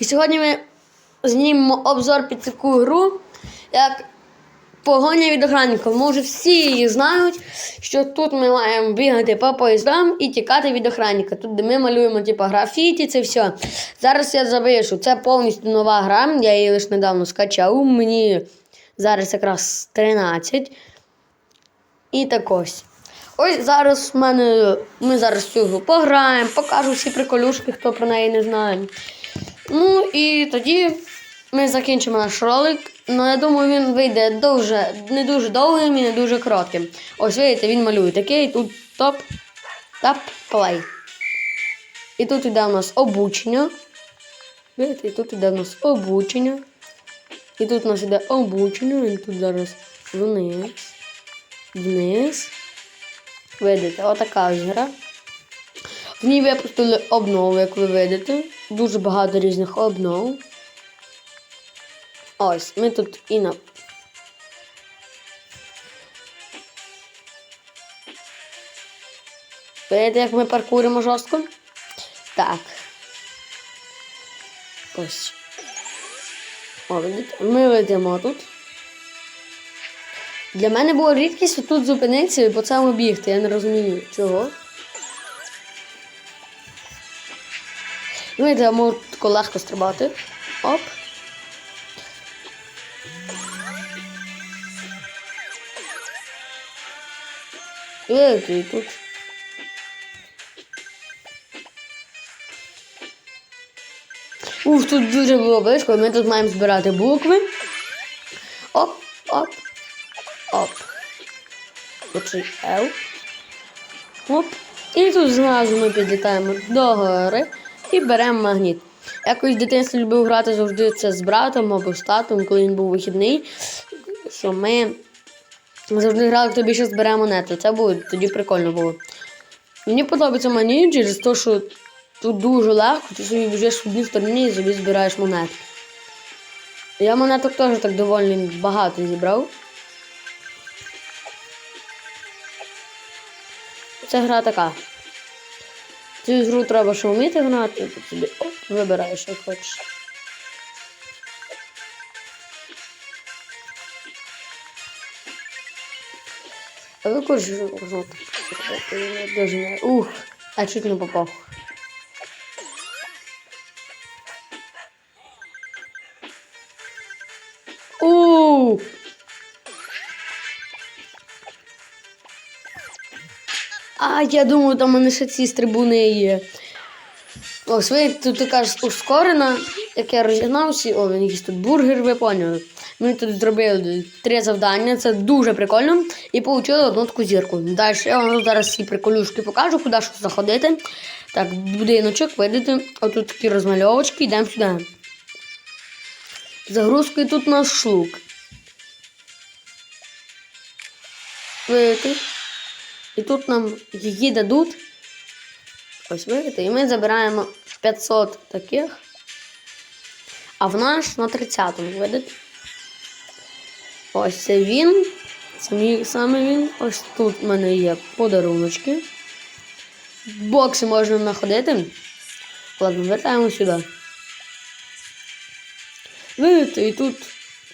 І сьогодні ми знімемо обзор під таку гру, як погоня від охранника. Може всі її знають, що тут ми маємо бігати по поїздам і тікати від охранника. Тут ми малюємо типу, графіті, це все. Зараз я запишу. Це повністю нова гра. Я її лише недавно скачав. Мені зараз якраз 13. І так ось. Ось зараз в мене ми зараз цю гру пограємо, покажу всі приколюшки, хто про неї не знає. Ну і тоді ми закінчимо наш ролик. Ну, я думаю, він вийде дуже, не дуже довгим і не дуже коротким. Ось видите, він малює такий, тут топ, тап, плей. І тут іде у нас обучення. Видите, і тут іде у нас обучення. І тут у нас іде обучення, і тут зараз вниз, вниз. Видите, отака ось гра. В ній випустили обнову, як ви видите. Дуже багато різних обнов. Ось, ми тут і на. Видите, як ми паркуримо жорстко? Так. Ось. О, видите? Ми летимо тут. Для мене було рідкість тут зупинитися і по цьому бігти. Я не розумію чого. Ну, я можу тако легко стрибати. Оп. Видите, і тут. Ух, тут дуже було близько. Ми тут маємо збирати букви. Оп, оп, оп. Оцей Л. Оп. І тут зразу ми підлітаємо до гори і беремо магніт. Якось в дитинстві любив грати завжди це з братом або з татом, коли він був вихідний. Що ми завжди грали, хто більше збере монети. Це було тоді прикольно було. Мені подобається магніт через те, що тут дуже легко, ти собі біжиш в одній стороні і собі збираєш монети. Я монеток теж так доволі багато зібрав. Це гра така. Цю ігру треба ще вміти гнати, ти собі оп, вибираєш, як хочеш. А ви кожен жовтий. Ух, а чуть не попав. А, я думаю, там мене ще ці стрибуни є. Ось ви тут така ж ускорена, як я розігнався, о, він якийсь тут бургер, ви. Ми тут зробили три завдання, це дуже прикольно. І отримали одну таку зірку. Далі я вам зараз всі приколюшки покажу, куди що заходити. Так, будиночок, видите, отут такі розмальовочки, йдемо сюди. Загрузкою тут у нас шлук. Видите? І тут нам її дадуть. Ось видите, і ми забираємо 500 таких. А в наш на 30-му, видите? Ось це він. Мій саме він. Ось тут в мене є подаруночки. Бокси можна знаходити. Ладно, вертаємо сюди. Видите, і тут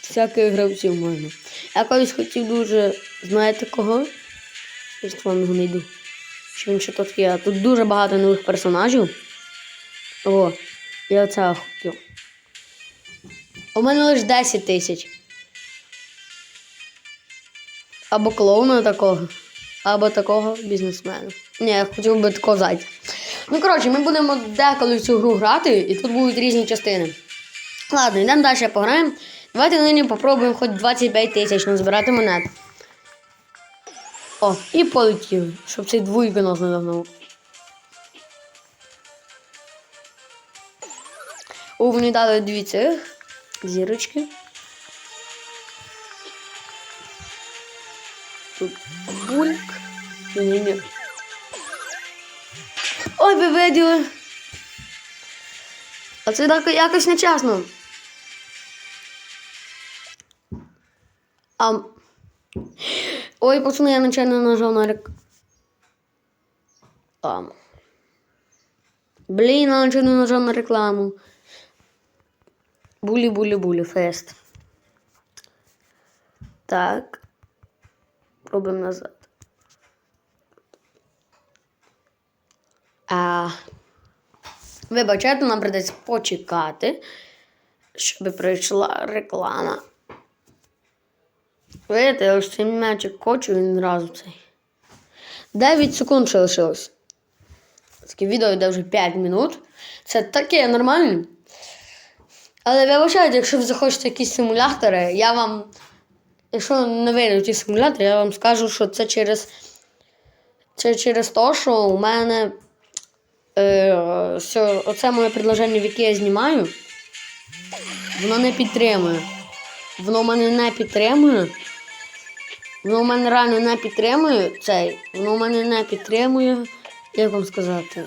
всяких гравців можна. Я колись хотів дуже, знаєте кого? Я ж вам не йду. Що він ще тут є. Тут дуже багато нових персонажів. О, я оце хотів. У мене лише 10 тисяч. Або клоуна такого, або такого бізнесмена. Ні, я хотів би такого зайця. Ну, коротше, ми будемо деколи в цю гру грати, і тут будуть різні частини. Ладно, йдемо далі пограємо. Давайте нині попробуємо хоч 25 тисяч назбирати монет. О, і полетів, щоб цей двойка нас не догнав. О, вони дали дві цих зірочки. Тут бульк. Ні-ні-ні. Ой, ви виділи. А це так якось нечесно. А... Ой, пацаны, я нечаянно нажал на рек... А... Блин, я нечаянно нажал на рекламу. Булі-булі-булі фест. Так. Робимо назад. А, вибачайте, нам придеться почекати, щоб прийшла реклама. Видите, ось цей м'ячик кочу, він одразу цей. 9 секунд ще лишилось. Таке відео йде вже 5 минут. Це таке нормально. Але вибачайте, якщо ви захочете якісь симулятори, я вам. Якщо не вийдуть ті симулятори, я вам скажу, що це через. Це через те, що у мене. Е, що оце моє предложення, яке я знімаю, воно не підтримує. Воно мене не підтримує. Воно в мене реально не підтримує цей. Воно в мене не підтримує. Як вам сказати?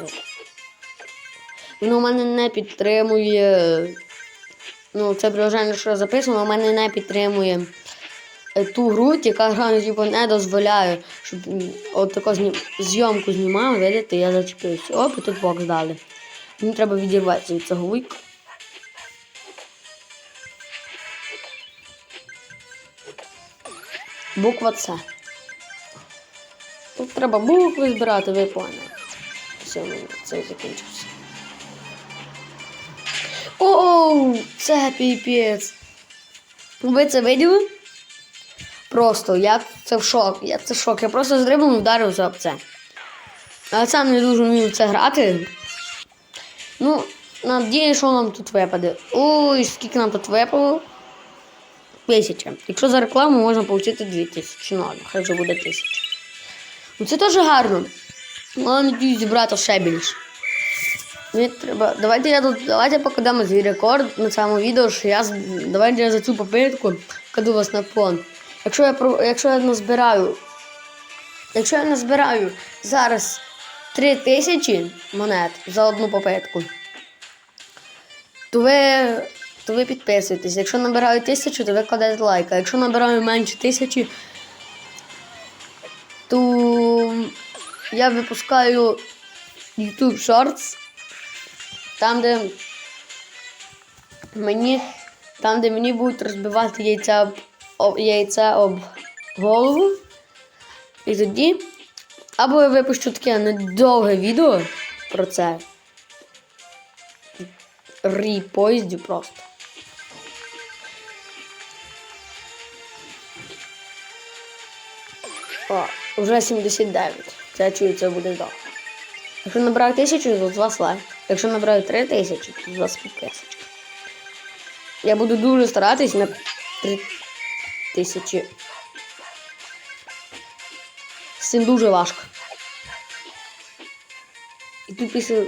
Воно в мене не підтримує. Ну, це приложення, що записано, у мене не підтримує е, ту гру, яка гра типу, не дозволяє, щоб от таку зні- зйомку знімав, видите, я зачепився. Оп, і тут бокс дали. Мені треба відірватися від цього вуйка. Буква С. Тут треба букви збирати, ви поняли. Все, це закінчився. Оу, це піпець. Ви це виділи? Просто я це в шок. Я це в шок. Я просто з дрибом вдарився об це. Але сам не дуже вмію в це грати. Ну, надію, що нам тут випаде. Ой, скільки нам тут випало? Тисяча. Якщо за рекламу можна отримати 2000. Ну, хай вже буде тисяча. Ну це теж гарно. Але надіюсь зібрати ще більше. Мені треба. Давайте я тут. Давайте покладемо свій рекорд на цьому відео, що я давайте я за цю попитку кладу вас на фон. Якщо я про- якщо я назбираю. Якщо я назбираю зараз 3 тисячі монет за одну попитку, то ви, то ви підписуєтесь. Якщо набираю тисячу, то ви кладете лайк. А якщо набираю менше тисячі, то я випускаю YouTube Shorts, там, де мені, там, де мені будуть розбивати яйця об, об, яйця об голову. І тоді або я випущу таке недовге відео про це. Рі поїздів просто. О, вже 79. Це я чую, це буде довго. Якщо набираю тисячу, то з вас лайк. Якщо три тисячі, то з вас підписочка. Я буду дуже старатись на три тисячі. З цим дуже важко. І тут після.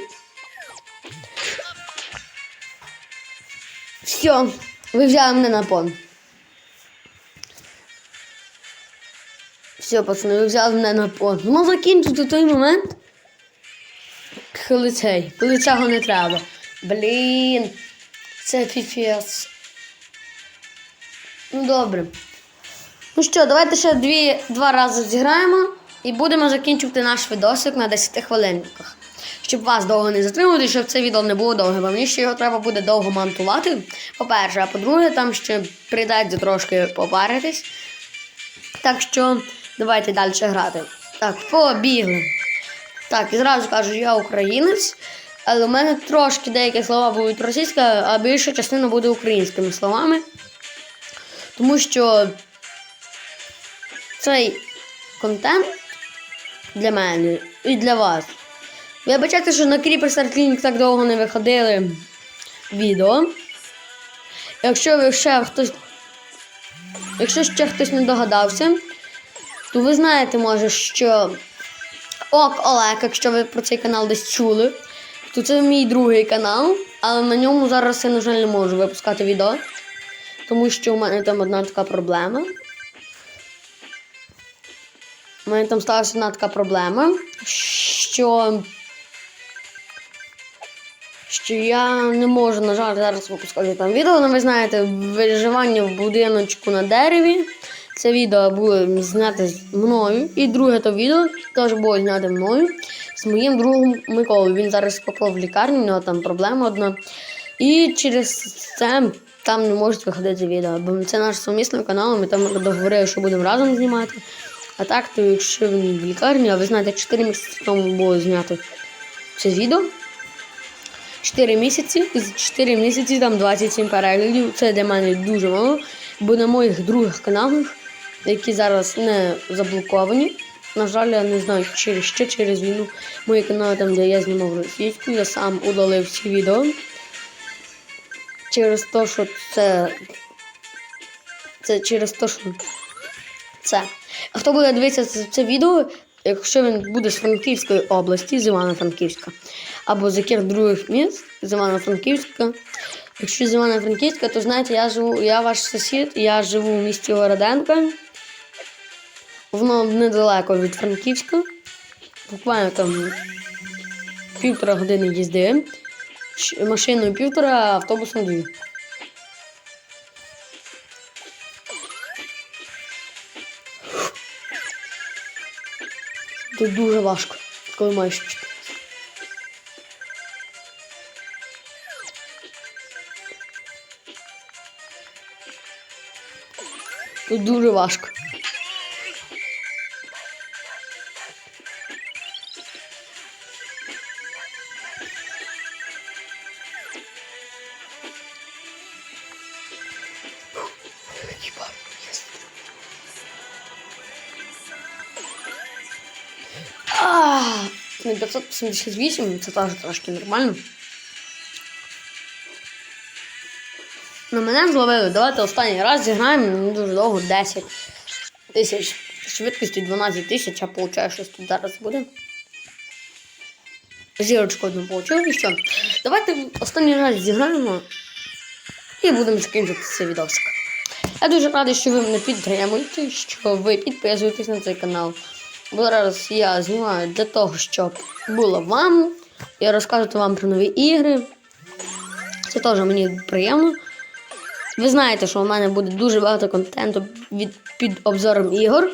Все, ви взяли мене на пон. Все, пацани, ви взяли мене на пон. Воно закінчиться той момент. Коли цей, коли цього не треба. Блін, це піпець. Ну добре. Ну що, давайте ще дві, два рази зіграємо і будемо закінчувати наш відосик на 10 хвилинках. Щоб вас довго не затримувати, щоб це відео не було довге, бо мені ще його треба буде довго монтувати. По-перше, а по-друге, там ще прийдеться трошки попаритись. Так що давайте далі грати. Так, побігли. Так, і зразу кажу, я українець, але у мене трошки деякі слова будуть російська, а більша частина буде українськими словами. Тому що цей контент для мене і для вас. Ви бачите, що на Creeper Start Clinic так довго не виходили відео. Якщо ви ще хтось. Якщо ще хтось не догадався, то ви знаєте, може, що Ок Олег, якщо ви про цей канал десь чули, то це мій другий канал, але на ньому зараз я, на жаль, не можу випускати відео, тому що у мене там одна така проблема. У мене там сталася одна така проблема, що, що я не можу, на жаль, зараз випускати там відео. Ну, ви знаєте, виживання в будиночку на дереві. Це відео було знято мною. І друге то відео теж було знято мною з моїм другом Миколою. Він зараз попав в лікарню, у нього там проблема одна. І через це там не можуть виходити відео. Бо це наш сумісний канал, ми там договорили, що будемо разом знімати. А так, то якщо він в лікарні, а ви знаєте, 4 місяці тому було знято це відео. 4 місяці, і за 4 місяці там 27 переглядів. Це для мене дуже мало. Бо на моїх других каналах, які зараз не заблоковані. На жаль, я не знаю, через що через війну. Мої канали там, де я знімав російську, я сам удалив всі відео. Через те, що це. Це через те, що це. А хто буде дивитися це, це відео, якщо він буде з Франківської області, з Івано-Франківська, або з яких других міст з Івано-Франківська. Якщо з Івано-Франківська, то знаєте, я живу, я ваш сусід, я живу в місті Городенка. Воно недалеко від Франківська. Буквально там півтора години їзди. Машиною півтора, а автобусом дві. Це дуже важко, коли маєш чотири. Тут дуже важко. 578, це теж трошки нормально. Ну мене зловили. Давайте останній раз зіграємо, не дуже довго 10 тисяч. Швидкістю 12 тисяч, а виходить, щось тут зараз буде. Зірочку одну получив і що. Давайте останній раз зіграємо і будемо закінчувати цей відосик. Я дуже радий, що ви мене підтримуєте, що ви підписуєтесь на цей канал. Зараз я знімаю для того, щоб було вам. Я розкажу вам про нові ігри. Це теж мені приємно. Ви знаєте, що у мене буде дуже багато контенту від, під обзором ігор.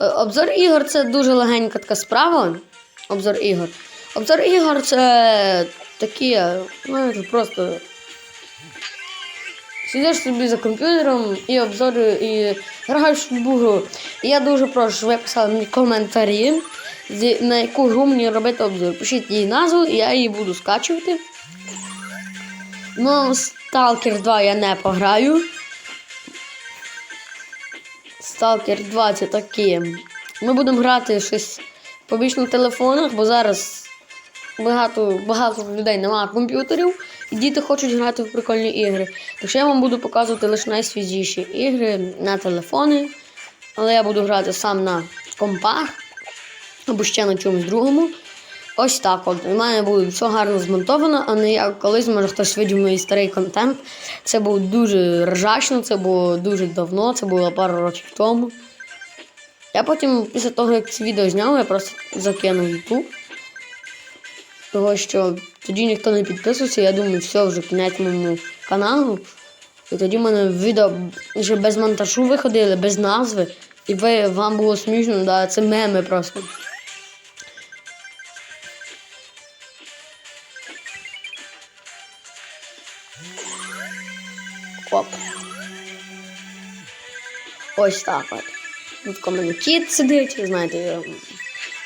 Е, Обзор ігор це дуже легенька така справа. Обзор ігор. Обзор ігор це такі, ну, просто Сидиш собі за комп'ютером і обзорюю, і граєш в гру. І я дуже прошу, щоб ви писали мені коментарі, на яку гру мені робити обзор. Пишіть її назву, і я її буду скачувати. Ну, Stalker 2 я не пограю. Stalker 2 це такі. Ми будемо грати щось побільш на телефонах, бо зараз багато, багато людей немає комп'ютерів, діти хочуть грати в прикольні ігри. Так що я вам буду показувати лише найсвіжіші ігри на телефони. Але я буду грати сам на компах або ще на чомусь другому. Ось так от. У мене буде все гарно змонтовано, а не як колись, може хтось видів мій старий контент. Це було дуже ржачно, це було дуже давно, це було пару років тому. Я потім, після того, як це відео зняв, я просто закинув YouTube. Того, що тоді ніхто не підписувався, я думаю, все, вже кінець моєму каналу. І тоді в мене відео вже без монтажу виходили, без назви. І ви, вам було смішно, да, це меми просто. Оп. Ось так от. Тут мене кіт сидить, знаєте, я,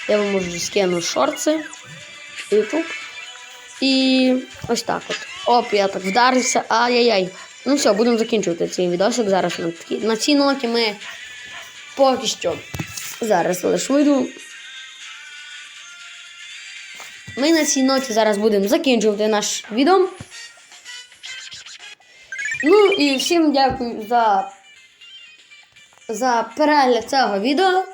я вам можу скину шорти. YouTube. І ось так от. Оп, я так вдарився. Ай-яй-яй. Ну все, будемо закінчувати цей відосик. Зараз на, такі, на цій ноті ми поки що. Зараз лише вийду. Ми на цій ноті зараз будемо закінчувати наш відео. Ну і всім дякую за, за перегляд цього відео.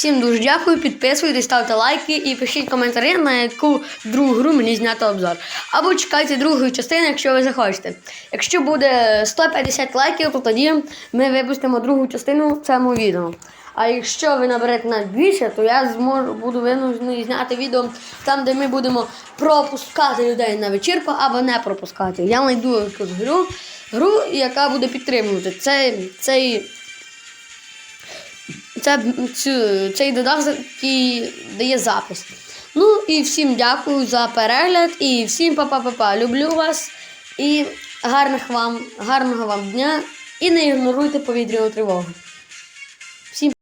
Всім дуже дякую, підписуйтесь, ставте лайки і пишіть коментарі, на яку другу гру мені зняти обзор. Або чекайте другої частини, якщо ви захочете. Якщо буде 150 лайків, то тоді ми випустимо другу частину в цьому відео. А якщо ви наберете на більше, то я зможу буду винужений зняти відео там, де ми будемо пропускати людей на вечірку або не пропускати. Я знайду якусь гру, гру, яка буде підтримувати цей, цей це, цю, цей додаток, який дає запис. Ну і всім дякую за перегляд і всім па-па-па-па. Люблю вас І гарних вам, гарного вам дня. І не ігноруйте повітряну тривогу.